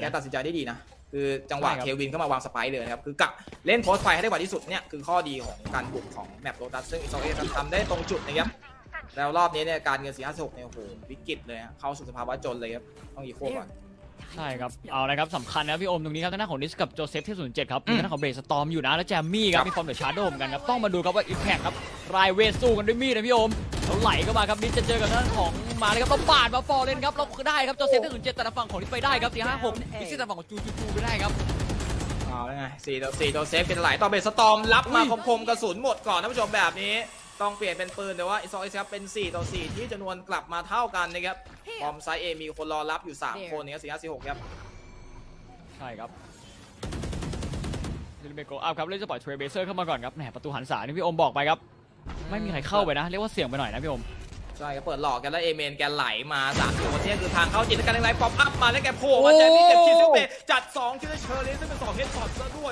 เลยแกนะตัดสินใจได้ดีนะ คือจังหวะใช่ครับ เควินเข้ามาวางสไปร์เลยนะครับ คือกะเล่นโพสต์ไฟให้ได้กว่าที่สุดเนี่ยคือข้อดีของการบุกของแมปโรตัสซึ่งอิสราเอลทำได้ตรงจุดนะครับ แล้วรอบนี้เนี่ยการเงิน4 5 6เนี่ยโอ้โหวิกฤตเลยฮะเข้าสู่สภาวะจนเลยครับต้องอีโคก่อน ใช่ครับ เอาละครับสำคัญนะพี่โอมตรงนี้ครับทางด้านของนิสกับโจเซฟที่ศูนย์เจ็ดครับอืมีมทางด้านของเบรกสตอมอยู่นะ แล้วแจมมี่ครัครับบมีฟอร์มเดอะชาร์โดเหมือนกันครับ ต้องมาดูครับว่าอิมแพคครับ รายเวทสู้กันด้วยมีดนะพี่โอมแล้วไหลเข้ามาครับนิสจะเจอกับทางด้านของมาเลยครับต้องปาดมาฟอร์เรนครับเราได้ครับโจเซฟที่ศูนย์เจ็ดแต่ละฝั่งของนิสไปได้ครับสี่ห้าหกนิสที่แต่ละฝั่งของจูจูจูไปได้ครับเอาแล้วไง4ต่อ4ต่อเซฟเป็นไหลต่อเบสตอมรับมาอุ้ยคมๆกระสุนหมดก่อนท่านผู้ชมแบบนี้ต้องเปลี่ยนเป็นปืนแต่ว่าอิสราเอลครับเป็น 4 ต่อ 4 ที่จำนวนกลับมาเท่ากันนะครับบอมไซด์เอมีคนรอรับอยู่ 3 คนนะครับสี่ห้าสี่หกครับ ใช่ครับเดลิเมโกอัพครับเล่นจะปล่อยเทรเบเซอร์เข้ามาก่อนครับแหมประตูหันษานี่พี่โอมบอกไปครับ ไม่มีใครเข้าไปนะ เรียกว่าเสี่ยงไปหน่อยนะพี่โอมใช่ครับเปิดหลอกกันแล้วเอเมนแกไหลมา3ามสี่คนเนี่ยคือทางเข้าจิตการอะไรป๊อปอัพมาแล้วแกโผล่มาแจมมี่เจ็บคิดซิเบจัด2ชื่อเชอร์เลนซึ่งเป็น2เฮดช็อตซะด้วย